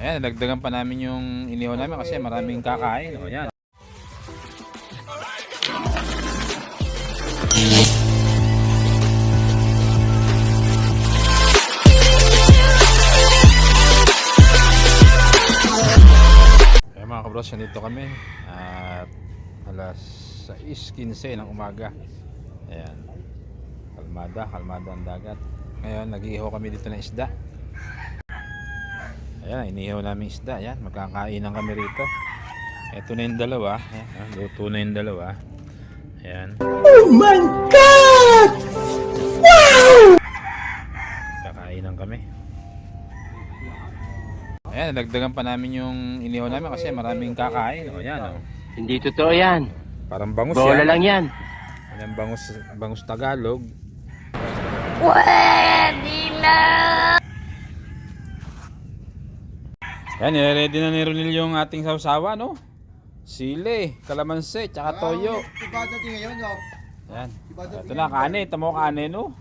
Ayan, nagdagan pa namin yung inihaw namin kasi maraming kakain. O, yan. Ayan mga kabros, nandito kami. At alas 6.15 ng umaga. Ayan. Kalmada, kalmada ang dagat. Ngayon, nag-iihaw kami dito ng isda. Ayan, inihaw namin isda. Ayan, magkakainan kami rito. Ito na yung dalawa. Ayan, ah, luto na yung dalawa. Ayan. Oh my God! Wow! Kakainan kami. Ayan, nagdagan pa namin yung inihaw namin kasi maraming kakain. O, yan, o. Hindi totoo yan. Parang bangus Bola yan. lang yan. Yan ang bangus, bangus Tagalog. Yan, nire-ready na ni Ronil yung ating sausawa, no? Sili, kalamansi, tsaka toyo. Iba dating ngayon, no? Yan. Ito na, kanin. Tamo kanin, no?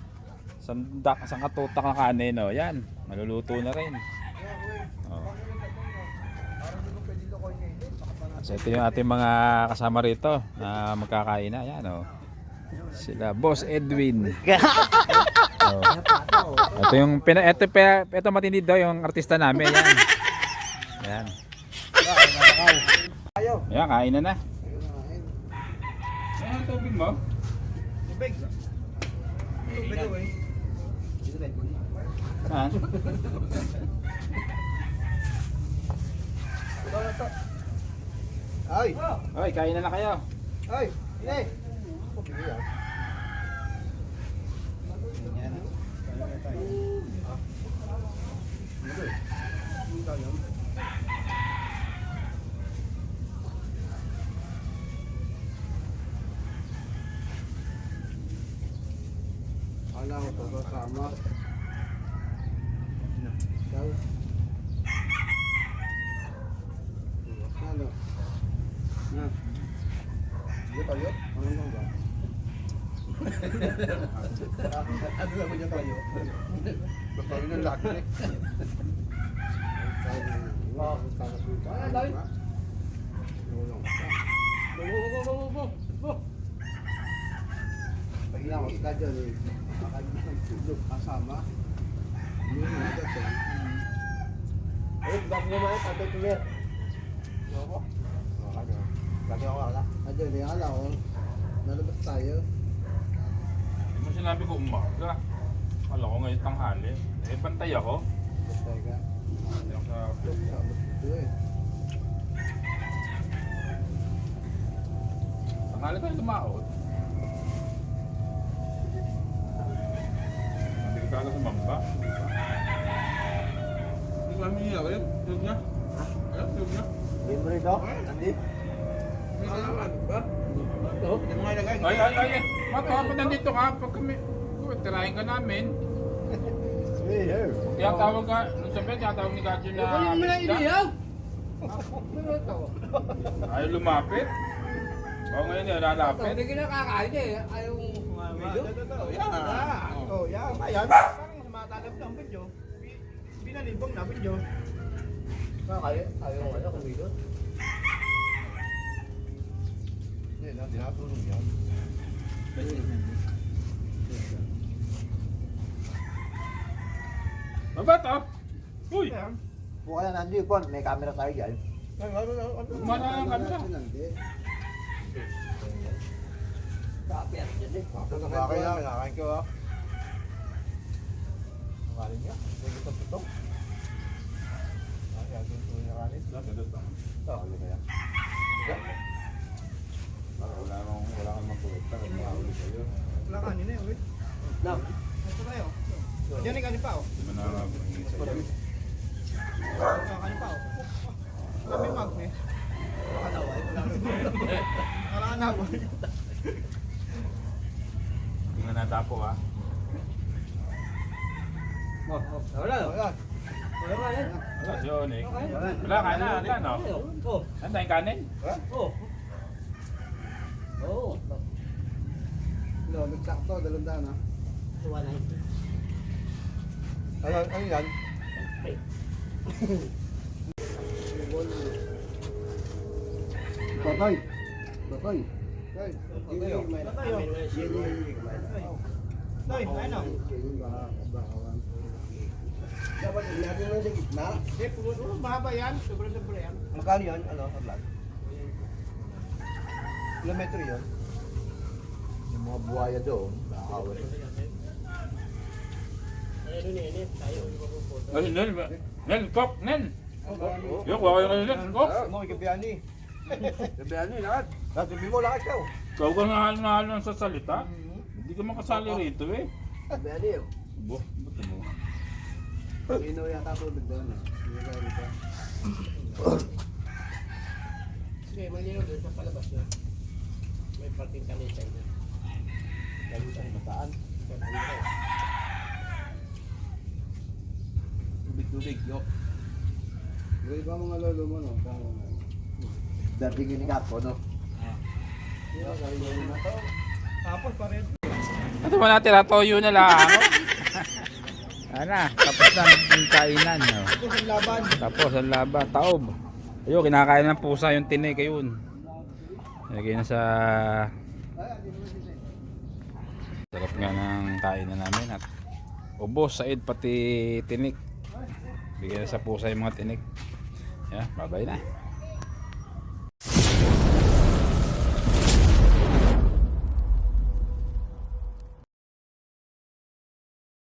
Sandak, sang katutak na kanin, no? Yan, maluluto na rin. Oh. So, ito yung ating mga kasama rito na magkakain na. Yan, oh. Sila, Boss Edwin. oh. Ito yung, pina, ito, ito, ito matindi daw yung artista namin. Yan. Yan. Yan, kain na na. Yan ang tubig mo. Tubig. Tubig, eh. Ha? Ay! Hoy, kain na na kayo. Ay! Eh! Tubig yan. Kala ko to kasama. Ano? Na. Hindi tayo? Ano lang ba? Ano naman yung tayo? Ba't yung laki? Wow, Ay, dahil. Go, go, go, go, go, go. Pahilang ko ka dyan eh. Makalimutan tulog kasama. Yun yung agad eh. Ay, bago naman yung tatay ko yan. Ako? Ano? Lagi ako wala. Adyan eh, ala ko. Nalabas tayo. Ano sinabi ko umaga? Kala ko ngayon tanghali. Eh, bantay ako. Basta ka. Bantay ako sa Sabot ito eh. Tanghali tayo tumaot. Hindi ko kami niya. Ayun, tulog niya. Libre daw? Andi? May salamat ba? Ay, ay, ay. ay. Mato, pag nandito ka, pag kami, oh, tirahin ka namin. Kaya tawag ka, nung sabi, kaya tawag ni Gadyo na... Naman ang isda. iniyaw? Ayaw lumapit. O ngayon yun, lalapit. Hindi kinakakain eh. Ayaw video. Yan. Oh, yan. Ayan. Parang sumatalab na ang video. Binalibong na video. Kaya ayaw ano kung video. Hindi na, tinatulong yan. Baba to. Uy! Buka na nandiyo po. May camera tayo dyan. Kumana ang kamera. Hindi. Copy at dyan eh. Kumakain na, kinakain ko ah. Kumarin niya. May gusto ito. Ay, agad ko yung kanin. Ito. Ano kaya? Wala kang wala kang makulit. Makahuli kayo. Wala kanin na yun, wait. No. Ito tayo. Diyan yung kanin pa oh. Hindi mo na mabingin sa iyo. Yung kanin pa oh. Kami mag eh. Nakalawa eh. Wala na ako. Hindi na natapo ha. Oh, oh. Wala. Wala. Wala si. Okay. Wala kanin na wala no. Oh. Ano tayong kanin? Oh. Oh. No, nagsakto, dalawang daan ah. Wala. Ano, ano yan? Totoy. Totoy. Toy. Totoy. Toy, ano? Dapat natin lang sa gitna. Hindi, puno, mahaba yan. Sobra-sobra yan. Magkano yun? Ano? Kablag? Kilometro yun? Yung mga buhaya doon, nakakawal. Ano ni ini? Tayo. Ay, Nel, Nel, kok, Nel. Yok, wala kayo Nel, kok. Mo, ikabiyani. Ikabiyani, lahat. Lahat, sabi mo lahat ikaw. Ikaw ka nahal-nahal sa salita. Hindi ka makasali rito eh. Ikabiyani yun. Bo, ba't mo? Ino yata tubig doon eh. Ka rito. Sige, malinaw doon sa palabas niya. May parking kanisa yun. Lagi sa bataan. Tubig-tubig, yok. Yung iba mga lolo mo, no? Tama na. Dating ini kapo, no? Tapos pa rin. Ito mo natin, toyo na lang. Ana, tapos na yung kainan. No? Tapos ang laban. Tapos ang laban, taob. Ayun, kinakain ng pusa yung tinik, ayun. Lagay na sa... Sarap nga ng kainan namin at ubos, said, pati tinik. Bigyan sa pusa yung mga tinik. Yeah, bye-bye na.